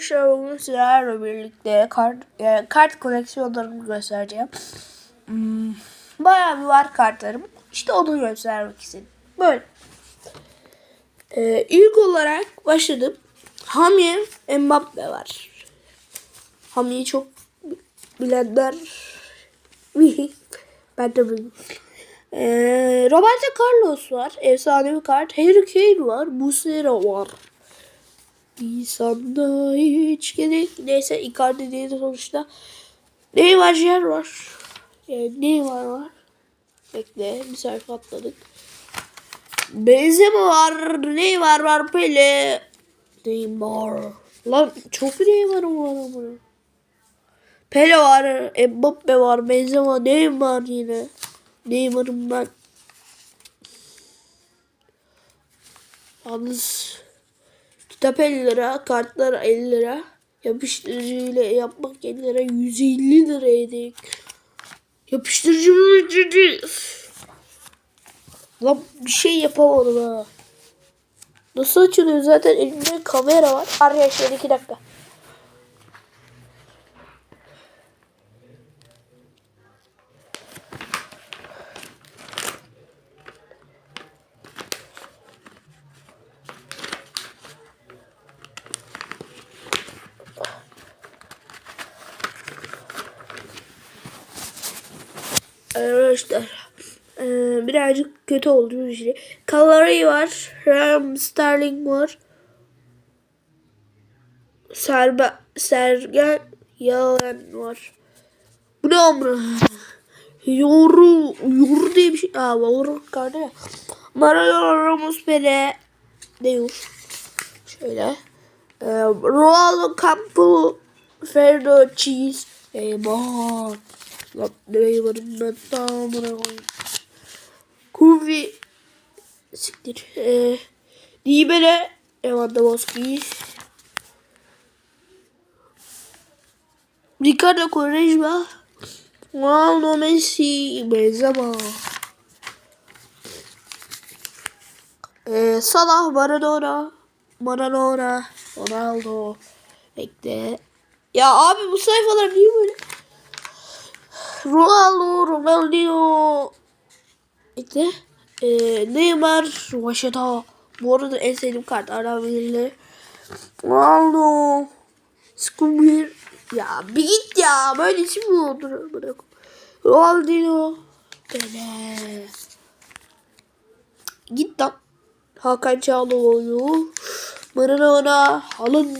arkadaşlar bugün sizlerle birlikte kart, e, kart koleksiyonlarımı göstereceğim. Hmm, bayağı bir var kartlarım. İşte onu göstermek istedim. Böyle. Ee, ilk olarak başladım. Hami Mbappe var. Hami'yi çok bilenler ben de bilmiyorum. Ee, Roberto Carlos var. Efsane bir kart. Harry Kane var. Muslera var. İnsanda hiç gerek. Neyse Icardi değil de sonuçta. Neymar Yer var. Yani Neymar var. Bekle bir sayfa atladık. Benzema var. Neymar var. Pele. Neymar. Lan çok Neymar'ım var ama. Pele var. Mbappe var. Benzema. Neymar yine. Neymar'ım ben. Yalnız kitap 50 lira, kartlar 50 lira. Yapıştırıcı ile yapmak 50 lira. 150 liraydı. Yapıştırıcı mı? Lan bir şey yapamadım ha. Nasıl açılıyor zaten elimde kamera var. Arkadaşlar 2 dakika. Arkadaşlar eee, birazcık kötü oldu işte. Kalari var. Ram Sterling var. Serbe, Sergen Yalen var. Bu ne amına? Yoru, yoru diye bir şey. Aa, yoru kardı ya. Mario Ramos Pere. Değil. Şöyle. Ee, Ronaldo Campo Ferdo Cheese. Eyvah. Lan Neymar'ın ben tamamına koyayım. Kuvi. Siktir. Ee, Dibele. Lewandowski. Ricardo Quaresma. Ronaldo Messi. Benzema. Ee, Salah Maradona. Maradona. Ronaldo. Bekle. Ya abi bu sayfalar niye böyle? Ronaldo, Ronaldinho. İşte e, Neymar, Vaşeta. Bu arada en sevdiğim kartlardan birileri. Ronaldo, Skumir. Ya bir git ya. Böyle isim mi olur? Bırak. Ronaldinho. Böyle. Git lan. Hakan Çağlıoğlu. Maradona. Haaland.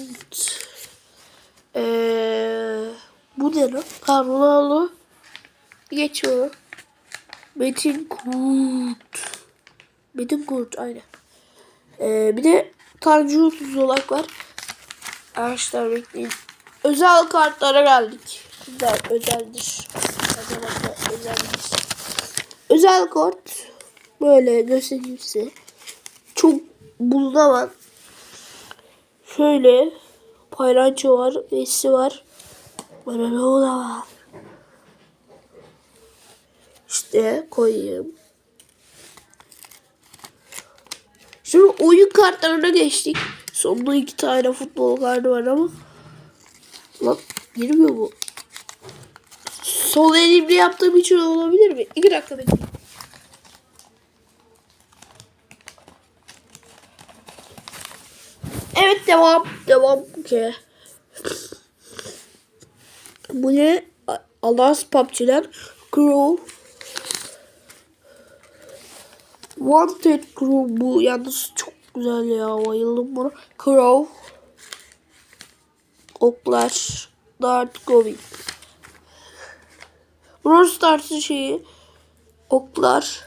Eee bu ne lan? Ha Ronaldo. Geçiyor. Metin Kurt. Metin Kurt aynen. Ee, bir de Tanju Zolak var. Arkadaşlar bekleyin. Özel kartlara geldik. Güzel özeldir. Özeldir. Özel kart. Böyle göstereyim size. Çok buzda var. Şöyle paylanço var. Messi var. Maradona var. İşte koyayım. Şimdi oyun kartlarına geçtik. Sonunda iki tane futbol kartı var ama. Lan girmiyor bu. Sol elimle yaptığım için olabilir mi? İki dakika bekleyin. Evet devam. Devam ki. Bu ne? Allah's PUBG'den Crow Wanted Crow bu yalnız çok güzel ya bayıldım buna. Crow Oklar Dart Going Brawl Stars'ın şeyi Oklar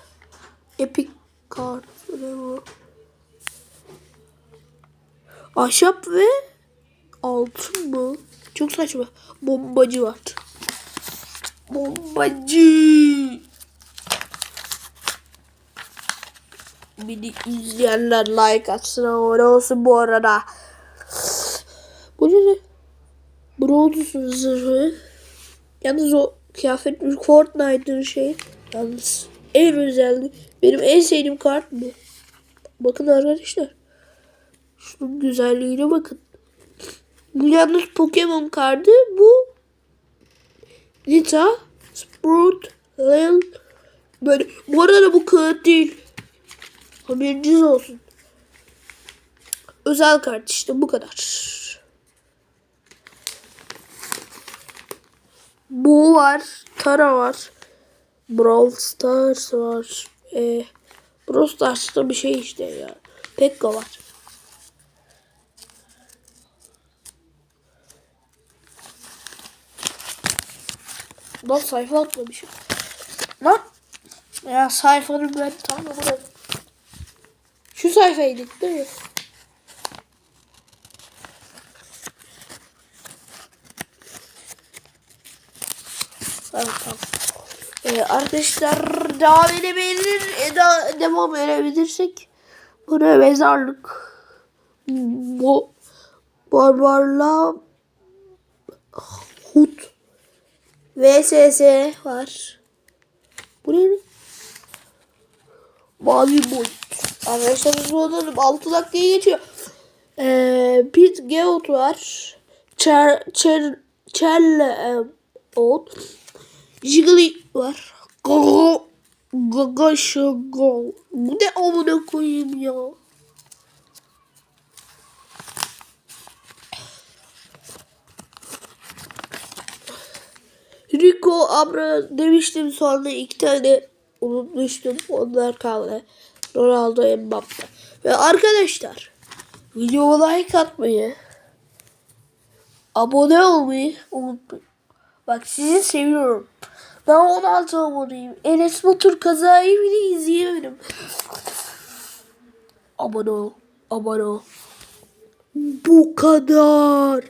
Epic Card ne bu? Ahşap ve altın mı? Çok saçma. Bombacı var. Bombacı. Beni izleyenler like atsın abone olsun bu arada. Bu ne? Bronzun zırhı. Yalnız o kıyafet Fortnite'ın şey. Yalnız en özelli. Benim en sevdiğim kart bu. Bakın arkadaşlar. Şunun güzelliğine bakın. Bu yalnız Pokemon kartı. Bu Nita, Sprout, Lil. Böyle. Bu arada bu kağıt değil. Haberiniz olsun. Özel kart işte bu kadar. Bu var. Tara var. Brawl Stars var. Ee, Brawl Stars'ta bir şey işte ya. Pekka var. Lan sayfa atmamışım. Lan. Ya sayfanın ben tam burada. Sayfaydık değil mi? Ee, arkadaşlar devam edebilir, e, da, devam edebilirsek buraya mezarlık bu barbarla hut VSS var. Bu ne? Mavi boyut. Arkadaşlar hızlı olalım. 6 dakikaya geçiyor. Ee, Pit Geot var. Çer, çer, Çerle e, Ot. Jiggly var. Go. Gaga şago. Bu ne amına koyayım ya. Rico Abra demiştim sonra iki tane unutmuştum. Onlar kaldı. Ronaldo Mbappe. Ve arkadaşlar videoya like atmayı abone olmayı unutmayın. Bak sizi seviyorum. Ben 16 aboneyim. Enes Batur kazayı bile izleyemedim. Abone ol. Abone ol. Bu kadar.